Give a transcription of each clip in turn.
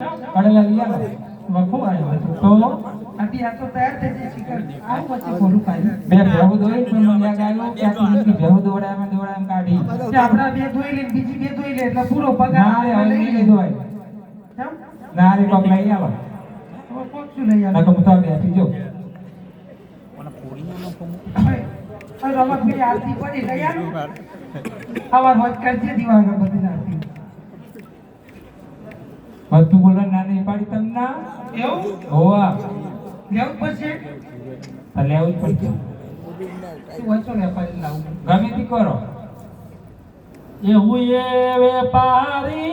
કડલા લઈ વખો આવ્યો તો આથી આ તો તૈયાર થઈ જાય શિકાર આવું પછી ખોલું ખાઈ બે ભેહું દોઈ પણ મને યાદ આવ્યું કે આટલી બધી ભેહું દોડામાં દોડામાં કાઢી. તે આપણા બે ધોઈ લે બીજી બે ધોઈ લે એટલે પૂરો પગાર ના રે લઈ લીધો હોય ના રે કોક લઈ આવો. કોક શું લઈ આવે? નકર હું તો બેઠી જો. હવે- હવે રમતભાઈ આરતી પડી લઈ આવો. સવાર હોત કરજે દીવા અગરબત્તીની આરતી. બધું બોલો ના નહીં પાડી તમને એવું? હોવા લેવું પડશે? તો લેવું જ પડશે શું ને પાડી લાવું? ગમે તે કરો એવું એ વેપારી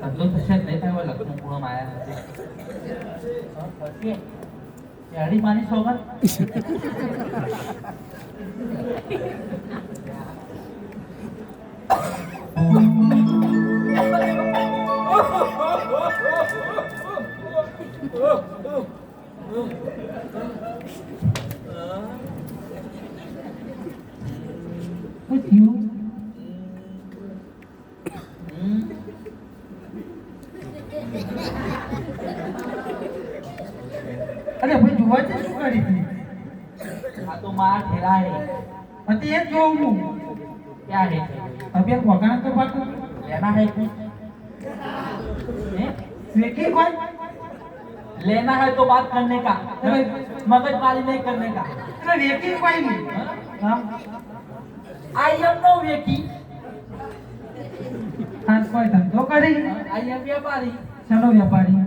ધંધો થશે જ નહીં થાય હવે લગ્ન પૂર્ણ આયા નથી યાડી માની સોગન શું થયું? અરે ભાઈ જોવા છે શું કરી હતી? આ તો માર ઠેરા હે હતી એ જ જોઉં હું. ક્યાં હે તબિયત વગાડ તો પાછું. લેના है कुछ हैं? વેકી કોઈ? लेना है तो बात करने का मगजमारी नहीं करने का અરે વેકી કોઈ નહીં. હા? आई एम नो वेकी ખાસ કોઈ ધંધો કરી आई एम व्यापारी ચાલો વેપારી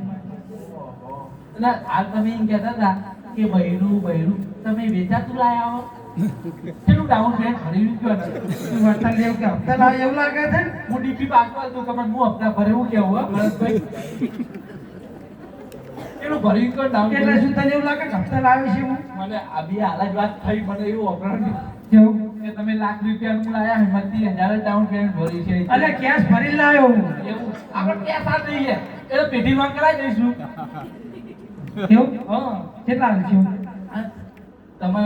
ના આ તમે એમ કહેતા હતા કે બૈરું બૈરું તમે વેચાતું લાયા હો કેટલું ડાઉન પેમેન્ટ ભરી ગયો છે વર્તન લેવું કે હપ્તા લાવે એવું? લાગે છે ને? હું. ડીપી પાકવા દઉં કે પણ હું. હપ્તા ભરે એવું કેવું હો ભરતભાઈ કેટલું ભરી ગયો ડાઉન એટલે શું તને એવું લાગે હપ્તા લાવે છે? હું મને આ બી જ વાત થઈ મને એવું અપરાધ કેવું કે તમે લાખ રૂપિયાનું લાયા હિંમતથી હજાર ડાઉન પેમેન્ટ ભરી છે અરે કેશ ભરી લાવ્યો હું એવું આપણે કેસ આ દઈએ એટલે પેઢી માં કરાવી દઈશું કેવું હા કેટલા હાલશું તમે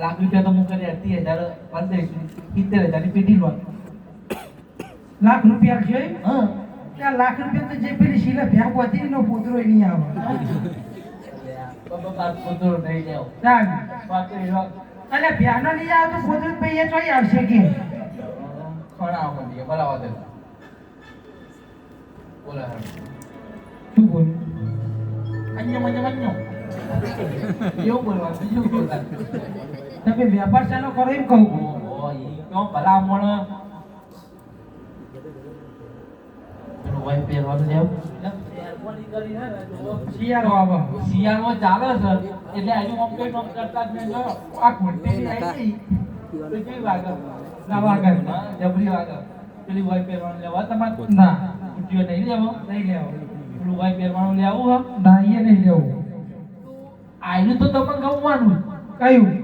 લાખ રૂપિયા તો હું કરી હતી હજાર પંદર સિત્તેર હજારની પેઢી લોન લાખ રૂપિયા છે? હા. ત્યાં લાખ રૂપિયા તો જે પેલી શીલા ભેગો હતી એનો પુત્રો નહીં આવે. ભ્યાનો નહીં તો પુત્રો એ ચોઈ આવશે કે. બોલાવા દે. બોલા શું બોલ? અન્ય મને મન્યો એવું બોલવા બીજું બોલતા તમે વેપાર ચાલો કરો એમ કહું હે ને જો શિયાળો ચાલે છે. એટલે હજુ આમ કઈ કરતા જ નહીં આ ઘૂંટીની આવી ગઈ કેવી વાગે ના વાગે. જબરી વાગે પેલી વાઈ પહેરવાનું લેવા. તમારે ના. ઘૂંટીઓ નહીં લેવો? નહીં લેવો. પેલું વાઈ પહેરવાનું લેવું હા? ના એ નહીં લેવું. આયનું તો તમે ગમવાનું કયું?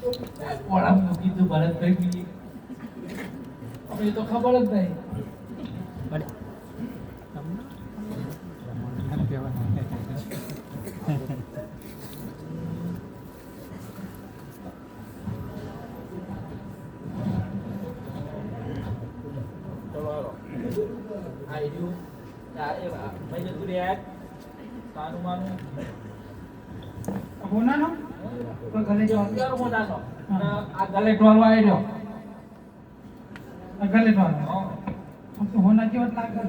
કેવું કીધું ભરતભાઈ બીજી. હવે એ તો ખબર જ નહીં. આઈ રહ્યું. આ એ ભાઈ જતું રહ્યા સાનું માનું હોનાનો ગલે જો હોનાનો. અને આ ગલેટ વાળો આઈ રહ્યો ગલે તો હોના જેવો લાગે.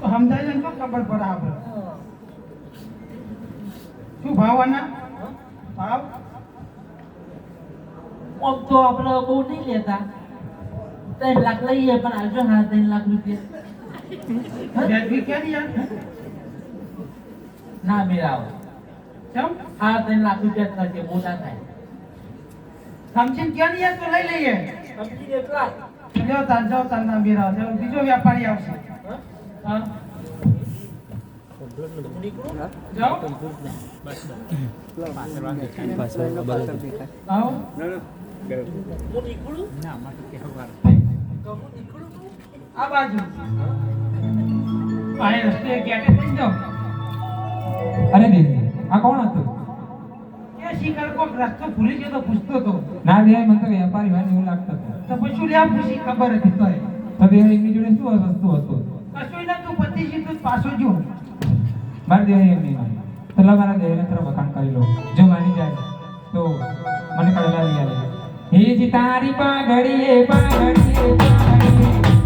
તો સમજાય ને તો ખબર પડે આપણે શું ભાવ આના? ભાવ? આમ તો આપણે બહુ નહીં લેતા. ત્રણ લાખ લઈએ પણ આવજો હા ત્રણ લાખ રૂપિયા. ના મેળાવો. કેમ? આ ત્રણ લાખ રૂપિયા થશે મોટા થાય. સમજીને ક્યાં યાદ તો લઈ લઈએ? સમજી એટલા. જાઓ તાન જાઓ તાન ના મેરા જાઓ બીજો વ્યાપારી આવશે. હા? આ બાજુ. આ રસ્તે ગેટે અરે દેવી આ કોણ હતું? કે શિકાર કોક રસ્તો ભૂલી ગયો તો પૂછતો તો. ના દેવાય મને તો વેપારી હોય એવું લાગતું તો પછી લે પૂછી ખબર હતી તો તો એમની જોડે શું વસ્તુ હતું? કશું ના તું પતિ જ પાછો જો. મારે તો લો મારા દેવાને તરફ વખાણ કરી લો. જો માની જાય તો મને કડલા લઈ આવે તારી પાઘડીએ પાઘડીએ પાઘડીએ.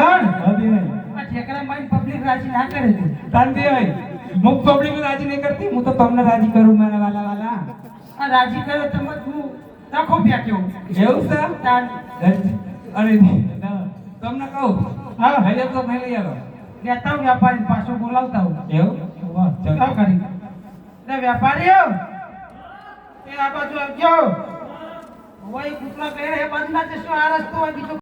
હણ આ ઠેકડા મારી પબ્લિક રાજી ના કરે છે. મુખ પબ્લિક રાજી નહીં કરતી હું તો તમને રાજી કરું મારા વાલા વાલા. આ રાજી કર્યો તમે તું નખો ફેંક્યો એવું છે? તાન. અરે તમને કહું હા. હજે તો મેં લઈ આવો. લેતા આવ વ્યાપારી પાછો બોલાવતા હું એવું? વાહ ચાલ. કરી. લે વેપારીઓ એ આ બાજુ આવજો. હોય કૂતરા કહે એ બાજુ ના જશો આ રસ્તો બીજો